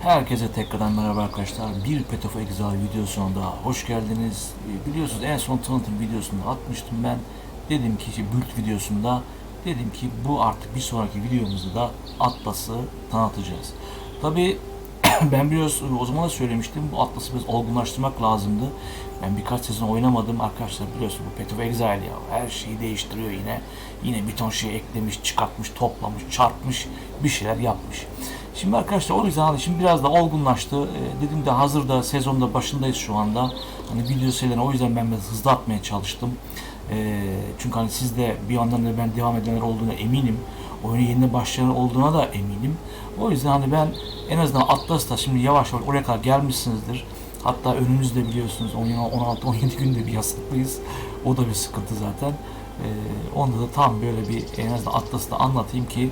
Herkese tekrardan merhaba arkadaşlar. Bir Pet of Exile videosuna daha hoş geldiniz. Ee, Biliyorsunuz en son tanıtım videosunda atmıştım ben. Dedim ki işte build videosunda dedim ki bu artık bir sonraki videomuzda da Atlas'ı tanıtacağız. Tabi ben biliyorsun o zaman da söylemiştim bu Atlas'ı biraz olgunlaştırmak lazımdı. Ben birkaç sezon oynamadım arkadaşlar biliyorsun bu Pet of Exile ya her şeyi değiştiriyor yine. Yine bir ton şey eklemiş, çıkartmış, toplamış, çarpmış, bir şeyler yapmış. Şimdi arkadaşlar o yüzden hani şimdi biraz da olgunlaştı. Ee, dedim de hazırda sezonda başındayız şu anda. Hani video serilerine o yüzden ben biraz hızlı atmaya çalıştım. Ee, çünkü hani siz de bir yandan da ben devam edenler olduğuna eminim. Oyuna yeni başlayan olduğuna da eminim. O yüzden hani ben en azından Atlas'ta şimdi yavaş yavaş oraya kadar gelmişsinizdir. Hatta önümüzde biliyorsunuz 16-17 günde bir yasaklıyız. O da bir sıkıntı zaten. Ee, onda da tam böyle bir en azından Atlas'ta anlatayım ki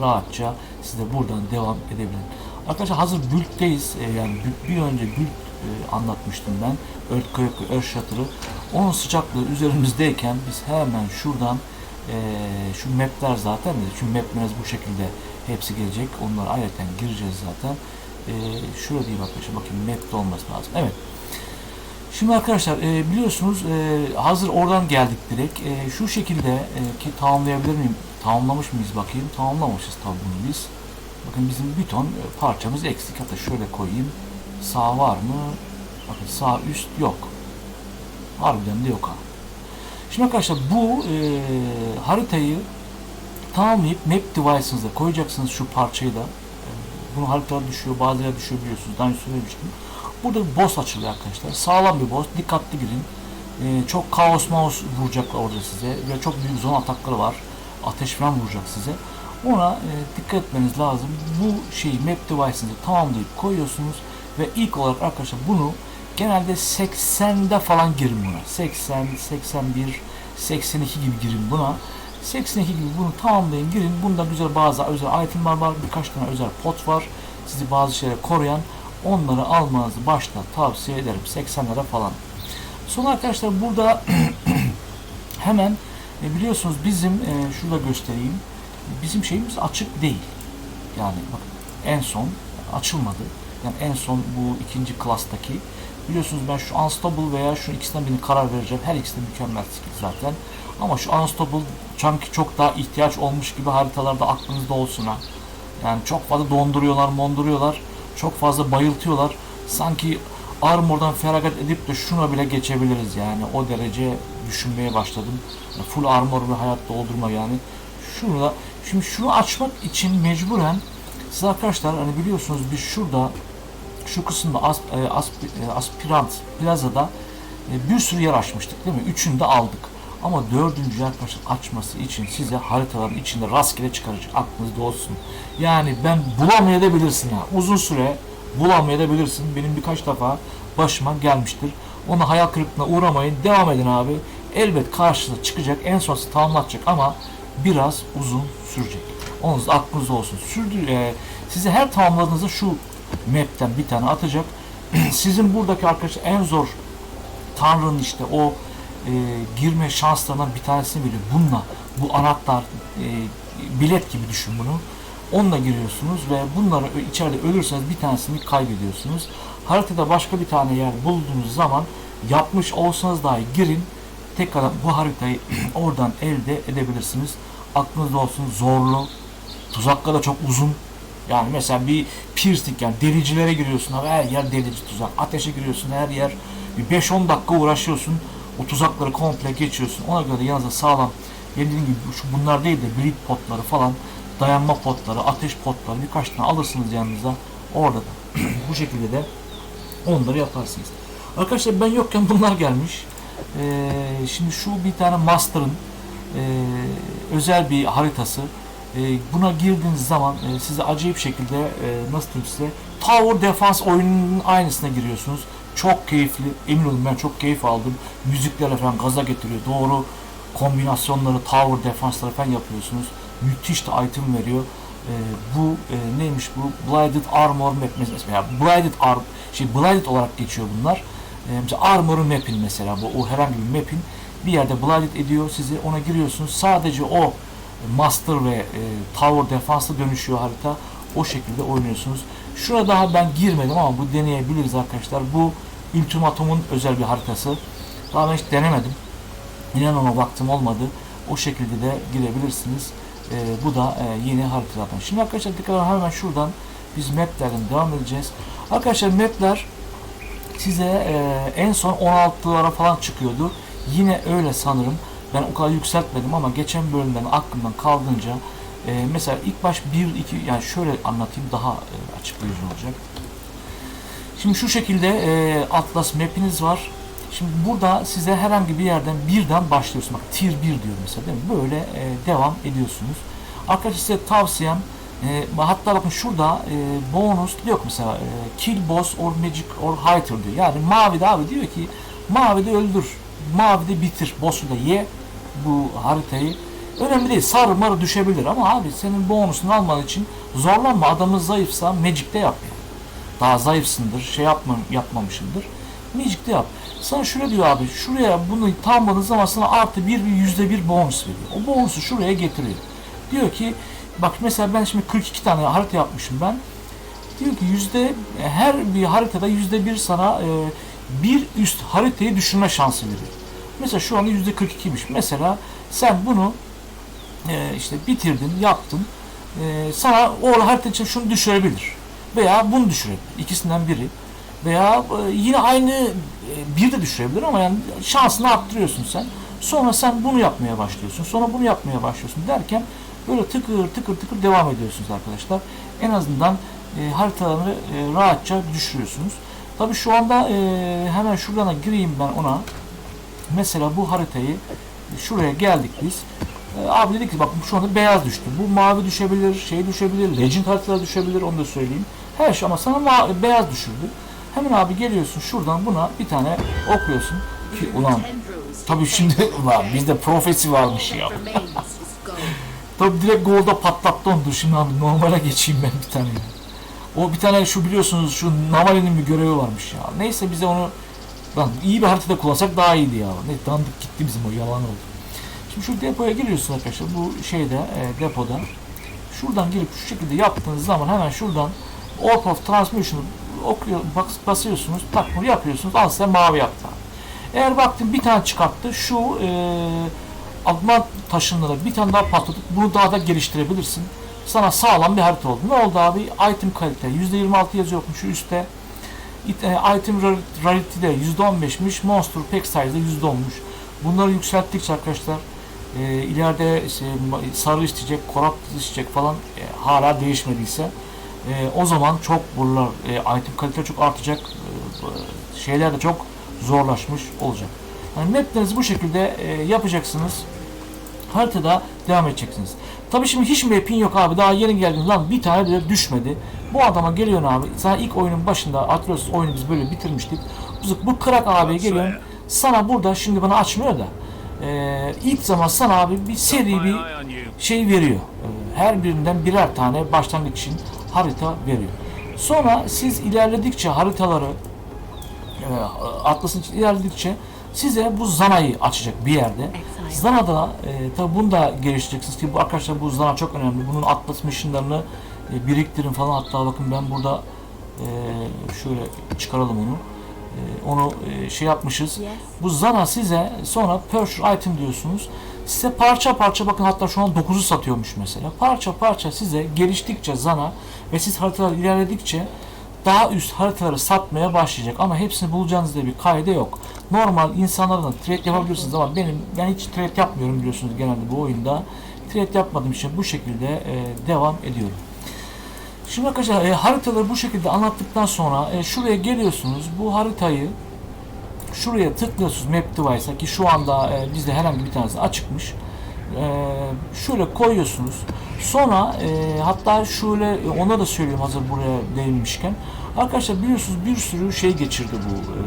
rahatça size buradan devam edebilirim. Arkadaşlar hazır Bült'teyiz. Ee, yani bir önce Bült e, anlatmıştım ben. Earthquake ve Earth Shatter'ı. Onun sıcaklığı üzerimizdeyken biz hemen şuradan e, şu mapler zaten de şu maplerimiz bu şekilde hepsi gelecek. Onlara ayrıca gireceğiz zaten. E, şurada diyeyim arkadaşlar bakayım map'te olması lazım. Evet. Şimdi arkadaşlar e, biliyorsunuz e, hazır oradan geldik direkt. E, şu şekilde e, ki tamamlayabilir miyim? Tamamlamış mıyız bakayım? Tamamlamamışız tabii bunu biz. Bakın bizim bir ton e, parçamız eksik. Hatta şöyle koyayım. Sağ var mı? Bakın sağ üst yok. Harbiden de yok ha. Şimdi arkadaşlar bu e, haritayı tamamlayıp map device'ınıza koyacaksınız şu parçayı da. E, bunu haritalar düşüyor, bazıları düşüyor biliyorsunuz. Daha önce söylemiştim. Burada bir boss açılıyor arkadaşlar. Sağlam bir boss. Dikkatli girin. E, çok kaos maos vuracaklar orada size. Ve çok büyük zon atakları var. Ateş falan vuracak size. Ona e, dikkat etmeniz lazım. Bu şeyi map device'ınızı tamamlayıp koyuyorsunuz. Ve ilk olarak arkadaşlar bunu genelde 80'de falan girin buna. 80, 81, 82 gibi girin buna. 82 gibi bunu tamamlayın girin. Bunda güzel bazı özel itemler var. Birkaç tane özel pot var. Sizi bazı şeylere koruyan. Onları almanızı başta tavsiye ederim. 80'lere falan. Sonra arkadaşlar burada hemen e, biliyorsunuz bizim e, şurada göstereyim. Bizim şeyimiz açık değil. Yani bak en son açılmadı. Yani en son bu ikinci klastaki biliyorsunuz ben şu Unstoppable veya şu ikisinden birini karar vereceğim. Her ikisi de mükemmel skill zaten. Ama şu Unstoppable sanki çok daha ihtiyaç olmuş gibi haritalarda aklınızda olsun ha. Yani çok fazla donduruyorlar, monduruyorlar. Çok fazla bayıltıyorlar. Sanki armordan feragat edip de şuna bile geçebiliriz yani. O derece düşünmeye başladım. Full armor ve hayat doldurma yani. Şunu da, şimdi şunu açmak için mecburen siz arkadaşlar hani biliyorsunuz biz şurada şu kısımda as, e, asp- e, aspirant plazada e, bir sürü yer açmıştık değil mi? Üçünü de aldık. Ama dördüncü arkadaşlar açması için size haritaların içinde rastgele çıkaracak aklınızda olsun. Yani ben bulamayabilirsin ha. Uzun süre bulamayabilirsin. Benim birkaç defa başıma gelmiştir. Ona hayal kırıklığına uğramayın. Devam edin abi. Elbet karşınıza çıkacak. En sonrası tamamlatacak ama biraz uzun sürecek. Onun da aklınızda olsun. Sürdü, e, size her tamamladığınızda şu map'ten bir tane atacak. Sizin buradaki arkadaşlar en zor Tanrı'nın işte o e, girme şanslarından bir tanesini biliyor. Bununla bu anahtar e, bilet gibi düşün bunu. Onunla giriyorsunuz ve bunları içeride ölürseniz bir tanesini kaybediyorsunuz. Haritada başka bir tane yer bulduğunuz zaman yapmış olsanız dahi girin. Tekrar bu haritayı oradan elde edebilirsiniz. Aklınızda olsun zorlu. Tuzaklar da çok uzun. Yani mesela bir piercing yani delicilere giriyorsun abi her yer delici tuzak. Ateşe giriyorsun her yer bir 5-10 dakika uğraşıyorsun. O tuzakları komple geçiyorsun. Ona göre yanınızda sağlam dediğim gibi şu bunlar değil de bleed potları falan dayanma potları, ateş potları birkaç tane alırsınız yanınıza. Orada da bu şekilde de onları yaparsınız. Arkadaşlar ben yokken bunlar gelmiş. Ee, şimdi şu bir tane master'ın e, özel bir haritası. E, buna girdiğiniz zaman e, size acayip şekilde nasıl diyeyim size Tower Defense oyununun aynısına giriyorsunuz. Çok keyifli. Emin olun ben çok keyif aldım. Müziklerle falan gaza getiriyor. Doğru kombinasyonları, Tower Defense'ları falan yapıyorsunuz. Müthiş de item veriyor. E, bu e, neymiş bu? Blinded Armor Map mesela. Blinded Ar şey Blinded olarak geçiyor bunlar. E, mesela Armor'un map'in mesela bu o herhangi bir map'in bir yerde blinded ediyor sizi ona giriyorsunuz. Sadece o Master ve e, Tower Defense'a dönüşüyor harita. O şekilde oynuyorsunuz. Şuna daha ben girmedim ama bu deneyebiliriz arkadaşlar. Bu Ultimatum'un özel bir haritası. Daha ben hiç denemedim. İnan ona vaktim olmadı. O şekilde de girebilirsiniz. Ee, bu da e, yeni haritalardan. Şimdi arkadaşlar dikkat edin hemen şuradan biz maplerden devam edeceğiz. Arkadaşlar mapler size e, en son 16'lara falan çıkıyordu. Yine öyle sanırım. Ben o kadar yükseltmedim ama geçen bölümden aklımdan kaldığınca e, mesela ilk baş 1 2 yani şöyle anlatayım daha e, açıklayıcı olacak. Şimdi şu şekilde e, Atlas map'iniz var. Şimdi burada size herhangi bir yerden birden başlıyorsun. Bak tier 1 diyor mesela değil mi? Böyle e, devam ediyorsunuz. Arkadaşlar size tavsiyem e, hatta bakın şurada e, bonus yok mesela e, kill boss or magic or hider diyor. Yani mavi de abi diyor ki mavi de öldür. Mavi de bitir. Boss'u da ye bu haritayı. Önemli değil. Sarı marı düşebilir ama abi senin bonusunu alman için zorlanma. Adamın zayıfsa magic'te yap yani. Daha zayıfsındır. Şey yapmam, yapmamışındır. Magic'te yap. Sana şöyle diyor abi. Şuraya bunu tamamladığın zaman sana artı bir yüzde bir bonus veriyor. O bonusu şuraya getiriyor. Diyor ki bak mesela ben şimdi 42 tane harita yapmışım ben. Diyor ki yüzde her bir haritada yüzde bir sana e, bir üst haritayı düşürme şansı veriyor. Mesela şu anda yüzde 42'ymiş. Mesela sen bunu e, işte bitirdin, yaptın. E, sana o harita için şunu düşürebilir. Veya bunu düşürebilir. İkisinden biri. Veya e, yine aynı e, bir de düşürebilir ama yani şansını arttırıyorsun sen. Sonra sen bunu yapmaya başlıyorsun. Sonra bunu yapmaya başlıyorsun derken böyle tıkır tıkır tıkır devam ediyorsunuz arkadaşlar. En azından e, haritalarını e, rahatça düşürüyorsunuz. Tabi şu anda e, hemen şuradan da gireyim ben ona. Mesela bu haritayı şuraya geldik biz. E, abi dedik ki bak şu anda beyaz düştü. Bu mavi düşebilir, şey düşebilir, legend haritalar düşebilir onu da söyleyeyim. Her şey ama sana beyaz düşürdü. Hemen abi geliyorsun şuradan buna bir tane okuyorsun. Ki ulan tabii şimdi var bizde profesi varmış ya. Tabii direkt golda patlattı onu. Şimdi abi normale geçeyim ben bir tane. O bir tane şu biliyorsunuz şu Navali'nin bir görevi varmış ya. Neyse bize onu lan iyi bir haritada kullansak daha iyiydi ya. Ne dandik gitti bizim o yalan oldu. Şimdi şu depoya giriyorsun arkadaşlar. Bu şeyde e, depoda. Şuradan girip şu şekilde yaptığınız zaman hemen şuradan Orp of Transmission okuyor, bak, basıyorsunuz. Tak bunu yapıyorsunuz. Al size mavi yaptı. Eğer baktın bir tane çıkarttı. Şu e, Adman taşında da bir tane daha patlatıp bunu daha da geliştirebilirsin. Sana sağlam bir harita oldu. Ne oldu abi? Item kalite %26 yazıyor şu üstte. E, Item rar- rarity de %15'miş. Monster pack size de %10'muş. Bunları yükselttikçe arkadaşlar e, ileride işte, sarı isteyecek, korap isteyecek falan e, hala değişmediyse e, o zaman çok buralar e, item kalite çok artacak. E, şeyler de çok zorlaşmış olacak. Yani maplerinizi bu şekilde e, yapacaksınız. Haritada devam edeceksiniz. Tabii şimdi hiç map'in yok abi. Daha yeni geldin lan bir tane bile düşmedi. Bu adama geliyorsun abi. Sana ilk oyunun başında Atlas oyunu biz böyle bitirmiştik. Bu, bu kırak abiye geliyorsun. Sana burada şimdi bana açmıyor da. e, ilk zaman sana abi bir seri bir şey veriyor. E, Her birinden birer tane başlangıç için harita veriyor. Sonra siz ilerledikçe haritaları e, Atlas'ın ilerledikçe size bu Zana'yı açacak bir yerde. Zana'da e, tabi bunu da geliştireceksiniz ki bu arkadaşlar bu Zana çok önemli. Bunun Atlas missionlarını e, biriktirin falan. Hatta bakın ben burada e, şöyle çıkaralım onu. E, onu e, şey yapmışız. Bu Zana size sonra Purchase item diyorsunuz. Size parça parça bakın hatta şu an 9'u satıyormuş mesela. Parça parça size geliştikçe Zana ve siz haritalar ilerledikçe daha üst haritaları satmaya başlayacak ama hepsini bulacağınız diye bir kaide yok. Normal insanlarla trade yapabilirsiniz ama benim ben hiç trade yapmıyorum biliyorsunuz genelde bu oyunda. Trade yapmadığım için bu şekilde e, devam ediyorum. Şimdi arkadaşlar e, haritaları bu şekilde anlattıktan sonra e, şuraya geliyorsunuz. Bu haritayı şuraya tıklıyorsunuz map device'a ki şu anda e, bizde herhangi bir tanesi açıkmış. E, şöyle koyuyorsunuz. Sonra e, hatta şöyle e, ona da söyleyeyim hazır buraya değinmişken. Arkadaşlar biliyorsunuz bir sürü şey geçirdi bu e,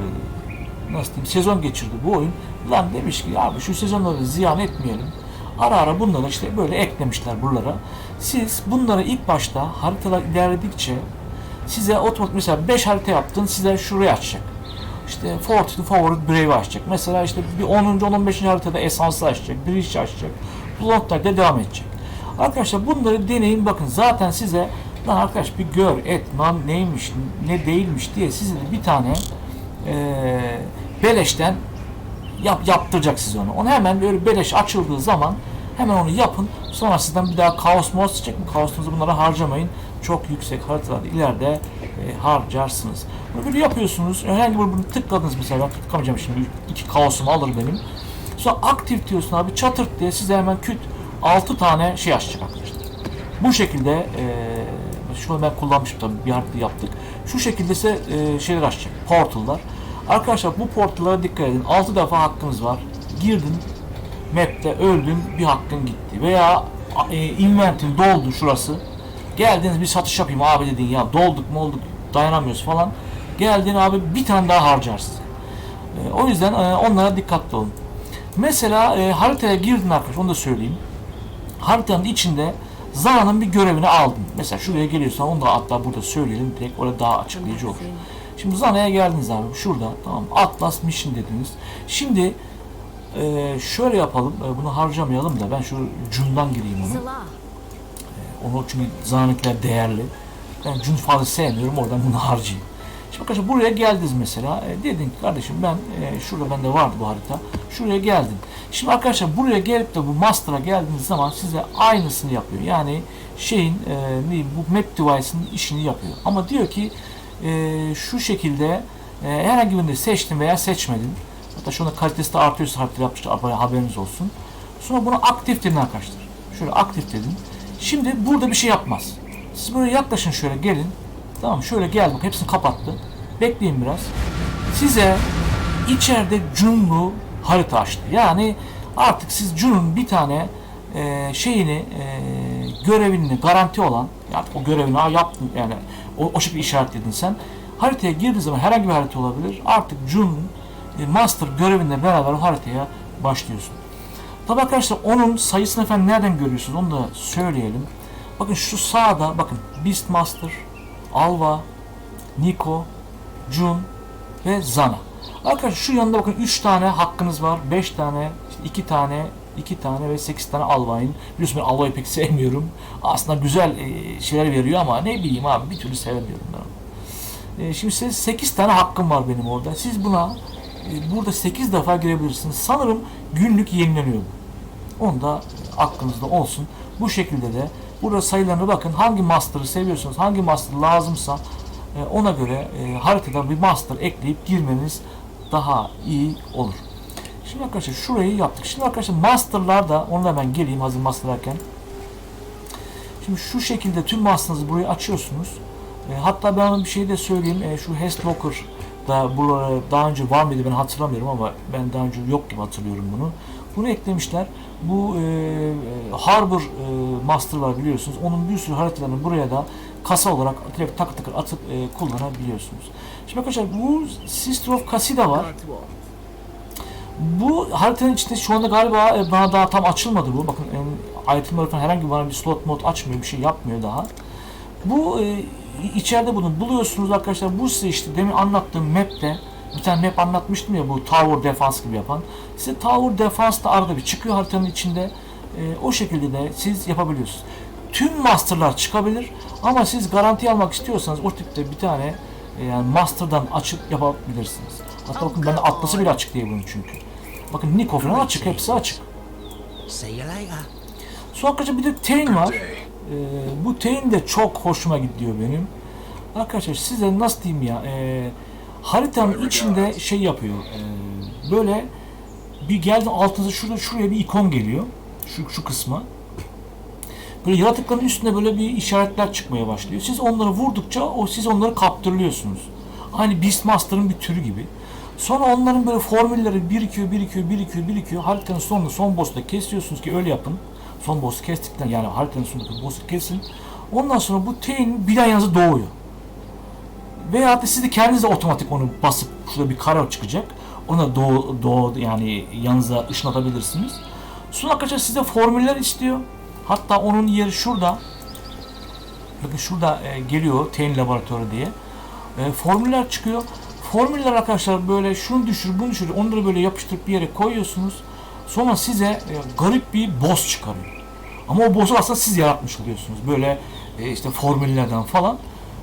nasıl diyeyim sezon geçirdi bu oyun. Lan demiş ki abi şu sezonları ziyan etmeyelim. Ara ara bunları işte böyle eklemişler buralara. Siz bunları ilk başta haritalar ilerledikçe size otomatik mesela 5 harita yaptın size şurayı açacak. İşte Fortune Forward Brave açacak. Mesela işte bir 10. 15. haritada esanslı açacak. Bridge açacak. Blont'ta devam edecek. Arkadaşlar bunları deneyin bakın zaten size Lan arkadaş bir gör et lan neymiş ne değilmiş diye size de bir tane eee beleşten yap, yaptıracak size onu. Onu hemen böyle beleş açıldığı zaman hemen onu yapın. Sonra sizden bir daha kaos mod çıkacak mı? Kaosunuzu bunlara harcamayın. Çok yüksek haritalarda ileride e, harcarsınız. Bunu böyle yapıyorsunuz. Herhangi bir bunu tıkladınız mesela. Tıklamayacağım şimdi. iki kaosumu alır benim. Sonra aktif diyorsun abi. Çatırt diye size hemen küt 6 tane şey açacak arkadaşlar. Bu şekilde e, şunu ben kullanmıştım tabii bir harita yaptık. Şu şekilde ise e, şeyler açacak. Portal'lar. Arkadaşlar bu portallara dikkat edin. 6 defa hakkınız var. Girdin map'te öldün bir hakkın gitti. Veya e, inventin doldu şurası. Geldiniz bir satış yapayım abi dedin ya dolduk mu olduk dayanamıyoruz falan. Geldin abi bir tane daha harcarsın. E, o yüzden e, onlara dikkatli olun. Mesela e, haritaya girdin arkadaş onu da söyleyeyim. Haritanın içinde Zana'nın bir görevini aldın. Mesela şuraya geliyorsan onu da hatta burada söyleyelim direkt orada daha açıklayıcı olur. Şimdi Zana'ya geldiniz abi şurada tamam Atlas Mission dediniz. Şimdi e, şöyle yapalım e, bunu harcamayalım da ben şu Cun'dan gireyim onu. Salah. Onu çünkü Zana'nınkiler değerli. Ben Cun fazla sevmiyorum oradan bunu harcayayım. Şimdi arkadaşlar buraya geldiniz mesela. E, dedin ki kardeşim ben e, şurada bende vardı bu harita. Şuraya geldin. Şimdi arkadaşlar buraya gelip de bu master'a geldiğiniz zaman size aynısını yapıyor. Yani şeyin e, ne diyeyim, bu map device'ın işini yapıyor. Ama diyor ki e, şu şekilde e, herhangi birini seçtin veya seçmedin. Hatta şu anda kalitesi de artıyorsa harita yapmışlar. Haberiniz olsun. Sonra bunu aktif dedin arkadaşlar. Şöyle aktif dedin. Şimdi burada bir şey yapmaz. Siz buraya yaklaşın şöyle gelin. Tamam şöyle gel bak hepsini kapattı. Bekleyin biraz. Size içeride Jun'lu harita açtı. Yani artık siz Jun'un bir tane e, şeyini e, görevini garanti olan artık o görevini yaptın yani o, o şekilde işaretledin sen. Haritaya girdiği zaman herhangi bir harita olabilir. Artık Jun'un e, master görevinle beraber o haritaya başlıyorsun. Tabi arkadaşlar onun sayısını efendim nereden görüyorsunuz onu da söyleyelim. Bakın şu sağda bakın Beastmaster, Alva, Nico, Jun ve Zana. Arkadaşlar şu yanında bakın 3 tane hakkınız var. 5 tane, 2 tane, 2 tane ve 8 tane Alva'yın. Biliyorsun ben Alva'yı pek sevmiyorum. Aslında güzel e, şeyler veriyor ama ne bileyim abi bir türlü sevemiyorum ben. E, şimdi size 8 tane hakkım var benim orada. Siz buna e, burada 8 defa girebilirsiniz. Sanırım günlük yenileniyor bu. Onu da aklınızda olsun. Bu şekilde de burada sayılarına bakın. Hangi master'ı seviyorsanız, hangi master lazımsa e, ona göre e, haritada bir master ekleyip girmeniz daha iyi olur. Şimdi arkadaşlar şurayı yaptık. Şimdi arkadaşlar master'larda onu ben geleyim hazır master'larken. Şimdi şu şekilde tüm master'ınızı buraya açıyorsunuz. E, hatta ben bir şey de söyleyeyim. E, şu Hestlocker da buralara daha önce var mıydı ben hatırlamıyorum ama ben daha önce yok gibi hatırlıyorum bunu. Bunu eklemişler. Bu e, Harbor e, Master var biliyorsunuz. Onun bir sürü haritalarını buraya da kasa olarak direkt takır takır atıp e, kullanabiliyorsunuz. Şimdi arkadaşlar bu Sister of Cassida var. Bu haritanın içinde şu anda galiba e, bana daha tam açılmadı bu. Bakın e, itemları falan herhangi bana bir slot mod açmıyor, bir şey yapmıyor daha. Bu e, içeride bunu buluyorsunuz arkadaşlar. Bu size işte demin anlattığım map'te bir tane map anlatmıştım ya bu Tower Defense gibi yapan. Size Tower Defense da arada bir çıkıyor haritanın içinde. E, o şekilde de siz yapabiliyorsunuz. Tüm masterlar çıkabilir ama siz garanti almak istiyorsanız o tipte bir tane e, yani master'dan açıp yapabilirsiniz. Hatta bakın bende atlası bile açık diye bunun çünkü. Bakın Nico falan açık, hepsi açık. Sonra arkadaşlar bir de Tain var. Ee, bu Tain de çok hoşuma gidiyor benim. Arkadaşlar size nasıl diyeyim ya e, haritanın içinde şey yapıyor. e, böyle bir geldi altınıza şurada şuraya bir ikon geliyor. Şu şu kısma. Böyle yaratıkların üstünde böyle bir işaretler çıkmaya başlıyor. Siz onları vurdukça o siz onları kaptırılıyorsunuz. Aynı Beastmaster'ın bir türü gibi. Sonra onların böyle formülleri birikiyor, birikiyor, birikiyor, birikiyor. Haritanın sonunda son boss'ta kesiyorsunuz ki öyle yapın. Son boss'u kestikten yani haritanın sonundaki boss'u kesin. Ondan sonra bu Tain bir yanınıza doğuyor. Veya da siz de kendiniz de otomatik onu basıp şurada bir kare çıkacak. Ona doğu, doğu yani yanınıza ışınlatabilirsiniz. Sonra arkadaşlar size formüller istiyor. Hatta onun yeri şurada. Bakın şurada e, geliyor Tain laboratuvarı diye. E, formüller çıkıyor. Formüller arkadaşlar böyle şunu düşür bunu düşür onları böyle yapıştırıp bir yere koyuyorsunuz. Sonra size e, garip bir boss çıkarıyor. Ama o boss'u aslında siz yaratmış oluyorsunuz. Böyle e, işte formüllerden falan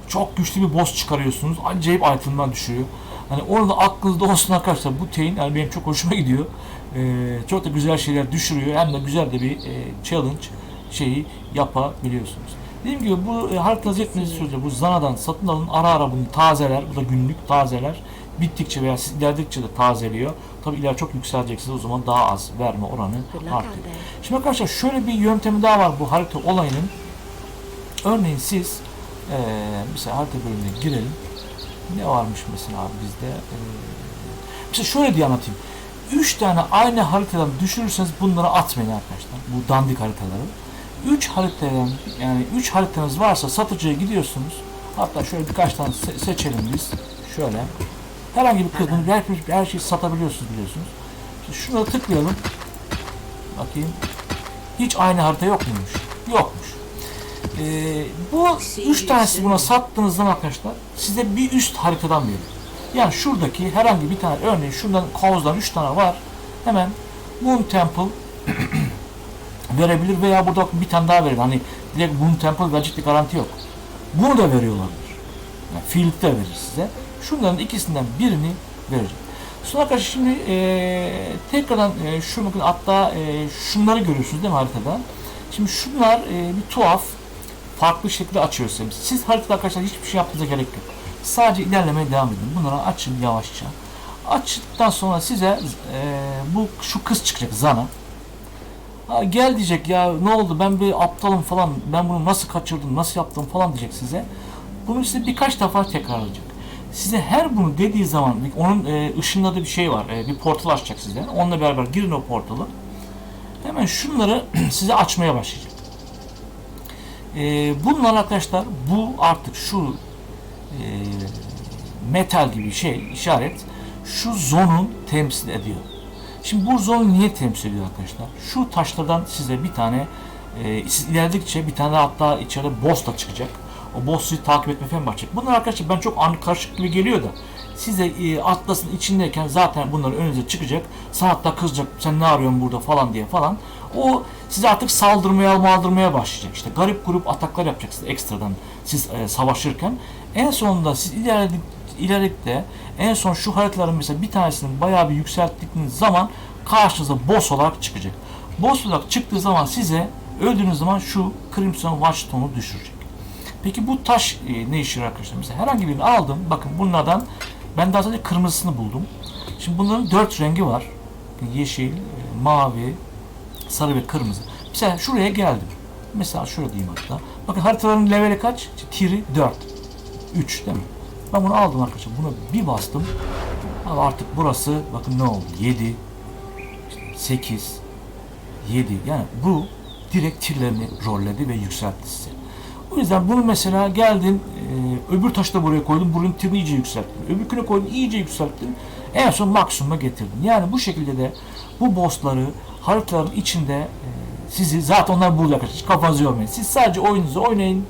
çok güçlü bir boss çıkarıyorsunuz. Acayip item'dan düşüyor. Hani onu da aklınızda olsun arkadaşlar. Bu teyin yani benim çok hoşuma gidiyor. Ee, çok da güzel şeyler düşürüyor. Hem de güzel de bir e, challenge şeyi yapabiliyorsunuz. Dediğim gibi bu e, haritanız yetmediği sürece bu Zana'dan satın alın. Ara ara bunu tazeler. Bu da günlük tazeler. Bittikçe veya siz ilerledikçe de tazeliyor. Tabi iler çok yükseleceksiniz o zaman daha az verme oranı artıyor. Şimdi arkadaşlar şöyle bir yöntemi daha var bu harita olayının. Örneğin siz eee mesela harita bölümüne girelim. Ne varmış mesela abi bizde? Eee mesela şöyle diye anlatayım. 3 tane aynı haritadan düşürürseniz bunları atmayın arkadaşlar. Bu dandik haritaları. 3 haritadan yani 3 haritanız varsa satıcıya gidiyorsunuz. Hatta şöyle birkaç tane se- seçelim biz. Şöyle. Herhangi bir kırdığınız her, her şeyi satabiliyorsunuz biliyorsunuz. Şimdi şuna tıklayalım. Bakayım. Hiç aynı harita yok muymuş? Yokmuş. Ee, bu üç tanesi buna sattığınız zaman arkadaşlar size bir üst haritadan veriyor. Yani şuradaki herhangi bir tane örneğin şuradan Kovz'dan üç tane var. Hemen Moon Temple verebilir veya burada bir tane daha verir. Hani direkt Moon Temple verecek bir garanti yok. Bunu da veriyorlardır. Yani Field'de verir size. Şunların ikisinden birini verecek. Sonra arkadaşlar şimdi eee tekrardan eee şu bakın hatta eee, şunları görüyorsunuz değil mi haritada? Şimdi şunlar eee, bir tuhaf farklı şekilde açıyor size. Siz haritada arkadaşlar hiçbir şey yapmanıza gerek yok. Sadece ilerlemeye devam edin. Bunları açın yavaşça. Açtıktan sonra size eee, bu şu kız çıkacak Zana. Ha, gel diyecek ya ne oldu ben bir aptalım falan ben bunu nasıl kaçırdım nasıl yaptım falan diyecek size. Bunu size birkaç defa tekrarlayacak. Size her bunu dediği zaman onun e, ışınladığı bir şey var. E, bir portal açacak size. Onunla beraber girin o portalı. Hemen şunları size açmaya başlayacak. E, bunlar arkadaşlar bu artık şu e, metal gibi şey işaret şu zonun temsil ediyor. Şimdi bu zonu niye temsil ediyor arkadaşlar? Şu taşlardan size bir tane e, ilerledikçe bir tane hatta içeride boss da çıkacak. O boss sizi takip etmeye falan başlayacak. Bunlar arkadaşlar ben çok an karışık gibi geliyor da size e, atlasın içindeyken zaten bunlar önünüze çıkacak. Sana hatta kızacak sen ne arıyorsun burada falan diye falan. O size artık saldırmaya maldırmaya başlayacak. İşte garip grup ataklar yapacaksınız ekstradan siz e, savaşırken. En sonunda siz ilerledik ileride en son şu haritaların mesela bir tanesini bayağı bir yükselttiğiniz zaman karşınıza boss olarak çıkacak. Boss olarak çıktığı zaman size öldüğünüz zaman şu Crimson Watchstone'u düşürecek. Peki bu taş e, ne işe yarar arkadaşlar? Mesela herhangi birini aldım. Bakın bunlardan ben daha sadece kırmızısını buldum. Şimdi bunların dört rengi var. Yeşil, e, mavi, sarı ve kırmızı. Mesela şuraya geldim. Mesela şöyle diyeyim hatta. Bakın haritaların leveli kaç? Tiri 4. 3 değil mi? Ben bunu aldım arkadaşlar. Buna bir bastım. Abi artık burası bakın ne oldu? 7 8 7 yani bu direkt tirlerini rolledi ve yükseltti size. O yüzden bunu mesela geldin e, öbür taşı da buraya koydun bunun tirini iyice yükselttin. Öbürküne koydun iyice yükselttin. En son maksimuma getirdin. Yani bu şekilde de bu bossları haritaların içinde e, sizi zaten onlar bulacak. Hiç kafanızı yormayın. Siz sadece oyununuzu oynayın.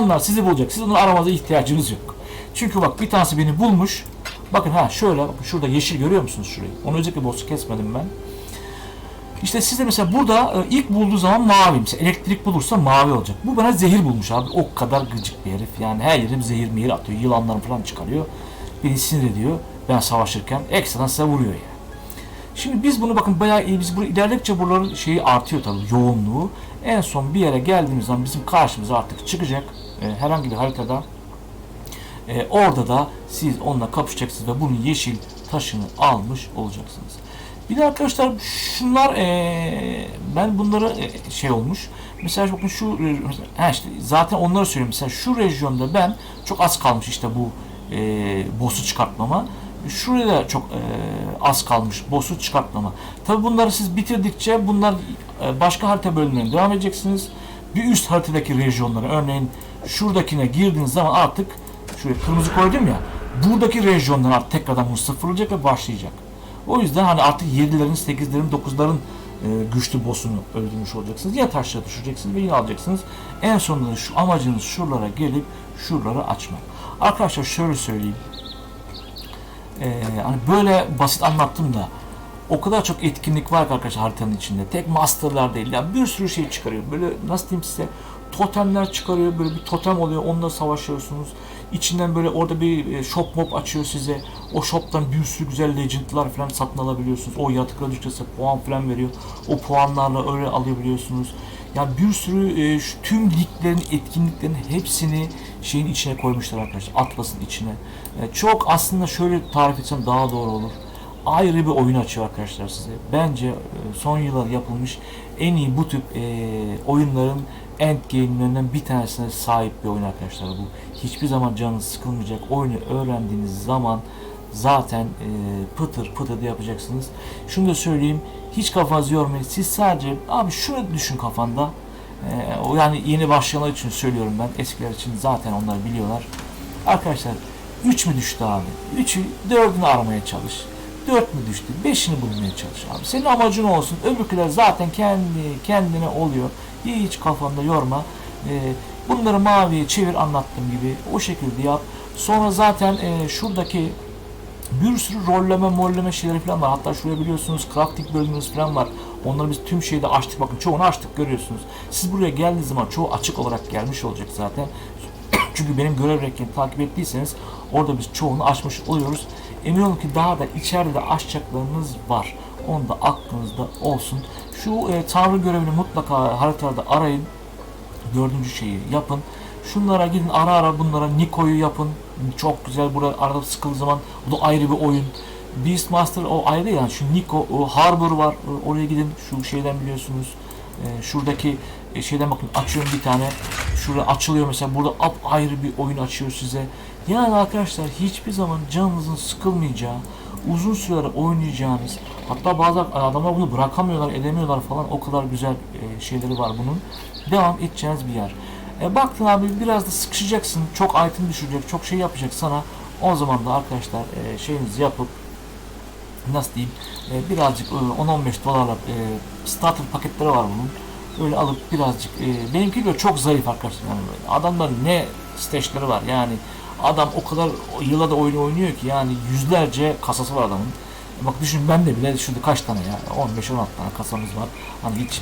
Onlar sizi bulacak. Sizin onu aramanıza ihtiyacınız yok. Çünkü bak bir tanesi beni bulmuş. Bakın ha şöyle bakın şurada yeşil görüyor musunuz şurayı? Onu özellikle boss'u kesmedim ben. İşte siz de mesela burada e, ilk bulduğu zaman mavi. Mesela elektrik bulursa mavi olacak. Bu bana zehir bulmuş abi. O kadar gıcık bir herif. Yani her yerim zehir mehir atıyor. Yılanları falan çıkarıyor. Beni sinir ediyor. Ben savaşırken ekstradan size vuruyor yani. Şimdi biz bunu bakın bayağı iyi. Biz bunu ilerledikçe buraların şeyi artıyor tabii yoğunluğu. En son bir yere geldiğimiz zaman bizim karşımıza artık çıkacak. e, herhangi bir haritada. E, orada da siz onunla kapışacaksınız ve bunun yeşil taşını almış olacaksınız. Bir de arkadaşlar şunlar e, ben bunları e, şey olmuş. Mesela bakın şu e, ha işte zaten onları söyleyeyim. Mesela şu rejyonda ben çok az kalmış işte bu e, boss'u çıkartmama. Şurada da çok e, az kalmış boss'u çıkartmama. Tabi bunları siz bitirdikçe bunlar e, başka harita bölümlerine devam edeceksiniz. Bir üst haritadaki rejyonlara örneğin şuradakine girdiğiniz zaman artık şuraya kırmızı koydum ya buradaki rejyondan artık tekrardan bu sıfırlayacak ve başlayacak. O yüzden hani artık 7'lerin, 8'lerin, 9'ların e, güçlü boss'unu öldürmüş olacaksınız. Ya taşla düşüreceksiniz ve yine alacaksınız. En sonunda da şu amacınız şuralara gelip şuraları açmak. Arkadaşlar şöyle söyleyeyim. E, hani böyle basit anlattım da o kadar çok etkinlik var ki arkadaşlar haritanın içinde. Tek masterlar değil. Yani bir sürü şey çıkarıyor. Böyle nasıl diyeyim size totemler çıkarıyor. Böyle bir totem oluyor. Onunla savaşıyorsunuz. İçinden böyle orada bir e, shop mob açıyor size. O shop'tan bir sürü güzel legendlar falan satın alabiliyorsunuz. O yatıkla düştüyse puan falan veriyor. O puanlarla öyle alabiliyorsunuz. Yani bir sürü e, şu tüm liglerin, etkinliklerin hepsini şeyin içine koymuşlar arkadaşlar. Atlas'ın içine. E, çok aslında şöyle tarif etsem daha doğru olur ayrı bir oyun açıyor arkadaşlar size. Bence e, son yıllar yapılmış en iyi bu tip e, oyunların endgame'lerinden bir tanesine sahip bir oyun arkadaşlar bu. Hiçbir zaman canınız sıkılmayacak. Oyunu öğrendiğiniz zaman zaten e, pıtır pıtır yapacaksınız. Şunu da söyleyeyim. Hiç kafanızı yormayın. Siz sadece abi şunu düşün kafanda. E, o yani yeni başlayanlar için söylüyorum ben. Eskiler için zaten onlar biliyorlar. Arkadaşlar 3 mü düştü abi? 3'ü 4'ünü aramaya çalış. 4 mü düştü? 5'ini bulmaya çalış abi. Senin amacın olsun. Öbürküler zaten kendi kendine oluyor. Hiç kafanda yorma. Ee, bunları maviye çevir anlattığım gibi. O şekilde yap. Sonra zaten e, şuradaki bir sürü rolleme molleme şeyleri falan var. Hatta şuraya biliyorsunuz crafting bölümümüz falan var. Onları biz tüm şeyde açtık. Bakın çoğunu açtık görüyorsunuz. Siz buraya geldiğiniz zaman çoğu açık olarak gelmiş olacak zaten. Çünkü benim görev renkini takip ettiyseniz orada biz çoğunu açmış oluyoruz. Emin olun ki daha da içeride de açacaklarınız var. Onu da aklınızda olsun. Şu e, tanrı görevini mutlaka haritada arayın. Dördüncü şeyi yapın. Şunlara gidin ara ara bunlara Niko'yu yapın. Çok güzel burada arada sıkıldığı zaman bu da ayrı bir oyun. Beastmaster o ayrı yani şu Niko, o Harbor var. Oraya gidin. Şu şeyden biliyorsunuz. E, şuradaki e, şeyden bakın açıyorum bir tane. Şurada açılıyor mesela. Burada ap ayrı bir oyun açıyor size. Yani arkadaşlar hiçbir zaman canınızın sıkılmayacağı, uzun süreler oynayacağınız, hatta bazı adamlar bunu bırakamıyorlar, edemiyorlar falan. O kadar güzel e, şeyleri var bunun. Devam edeceğiniz bir yer. E, baktın abi biraz da sıkışacaksın. Çok item düşürecek, çok şey yapacak sana. O zaman da arkadaşlar e, şeyinizi yapıp nasıl diyeyim e, birazcık e, 10-15 dolarla e, starter paketleri var bunun. Öyle alıp birazcık e, benimki de çok zayıf arkadaşlar yani böyle. Adamların ne stage'leri var yani adam o kadar yıla da oyun oynuyor ki yani yüzlerce kasası var adamın. E, Bak düşün ben de bile şurada kaç tane ya 15-16 tane kasamız var. Hani hiç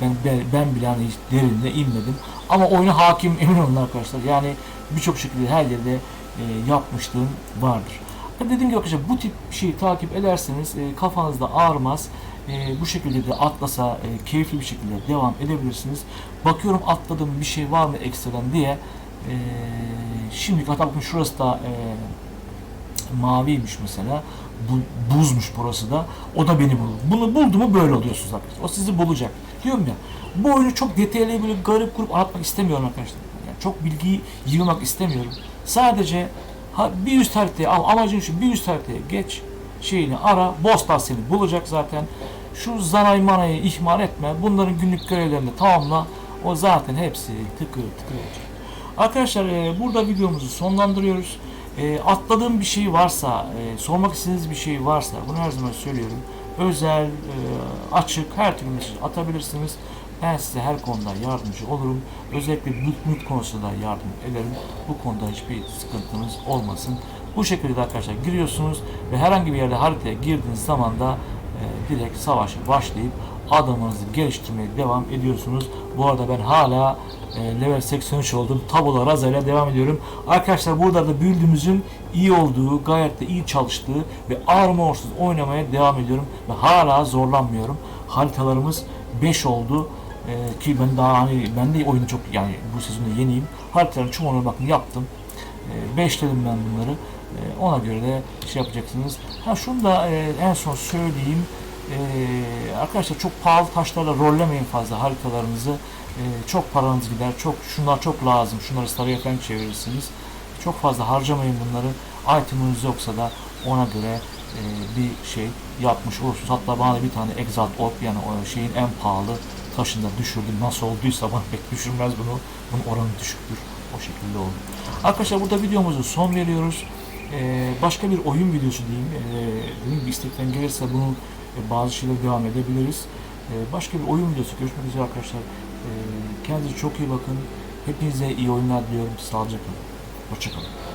ben, ben, bile hani hiç derinine inmedim. Ama oyuna hakim emin olun arkadaşlar. Yani birçok şekilde her yerde e, yapmışlığım vardır. Dediğim gibi arkadaşlar bu tip şeyi takip ederseniz e, kafanızda ağrımaz. E, bu şekilde de atlasa e, keyifli bir şekilde devam edebilirsiniz. Bakıyorum atladığım bir şey var mı ekstradan diye. E, şimdi hatta bakın şurası da e, maviymiş mesela. Bu, buzmuş burası da. O da beni buldu. Bunu buldu mu böyle oluyorsunuz arkadaşlar. O sizi bulacak. Diyorum ya. Bu oyunu çok detaylı böyle garip grup anlatmak istemiyorum arkadaşlar. Yani çok bilgiyi yığmak istemiyorum. Sadece ha, bir üst haritaya al. Amacın şu bir üst haritaya geç. Şeyini ara. Bosslar seni bulacak zaten. Şu zanay manayı ihmal etme. Bunların günlük görevlerini tamamla. O zaten hepsi tıkır tıkır olacak. Arkadaşlar e, burada videomuzu sonlandırıyoruz. E, atladığım bir şey varsa, e, sormak istediğiniz bir şey varsa, bunu her zaman söylüyorum. Özel, e, açık, her türlü mesaj atabilirsiniz. Ben size her konuda yardımcı olurum. Özellikle loot konusunda yardım ederim. Bu konuda hiçbir sıkıntınız olmasın. Bu şekilde de arkadaşlar giriyorsunuz ve herhangi bir yerde haritaya girdiğiniz zaman da e, direkt savaşa başlayıp adamınızı geliştirmeye devam ediyorsunuz. Bu arada ben hala e, level 83 oldum. Tabula rasa ile devam ediyorum. Arkadaşlar burada da build'ümüzün iyi olduğu, gayet de iyi çalıştığı ve armorsuz oynamaya devam ediyorum ve hala zorlanmıyorum. Haritalarımız 5 oldu. E, ki ben daha hani ben de oyunu çok yani bu sezonda yeniyim. Haritaların çoğunu bakın yaptım. 5 dedim ben bunları. E, ona göre de şey yapacaksınız. Ha şunu da e, en son söyleyeyim. Ee, arkadaşlar çok pahalı taşlarla rollemeyin fazla haritalarınızı. Ee, çok paranız gider. Çok şunlar çok lazım. Şunları sarıya falan çevirirsiniz. Çok fazla harcamayın bunları. Item'ınız yoksa da ona göre e, bir şey yapmış olursunuz. Hatta bana bir tane Exalt Orb yani o şeyin en pahalı taşında düşürdüm. Nasıl olduysa bana pek düşürmez bunu. Bunun oranı düşüktür. O şekilde oldu. Arkadaşlar burada videomuzu son veriyoruz. Ee, başka bir oyun videosu diyeyim. Ee, gibi istekten gelirse bunu bazı şeyler devam edebiliriz. E, başka bir oyun videosu görüşmek üzere arkadaşlar. E, kendinize çok iyi bakın. Hepinize iyi oyunlar diliyorum. Sağlıcakla kalın. Hoşçakalın.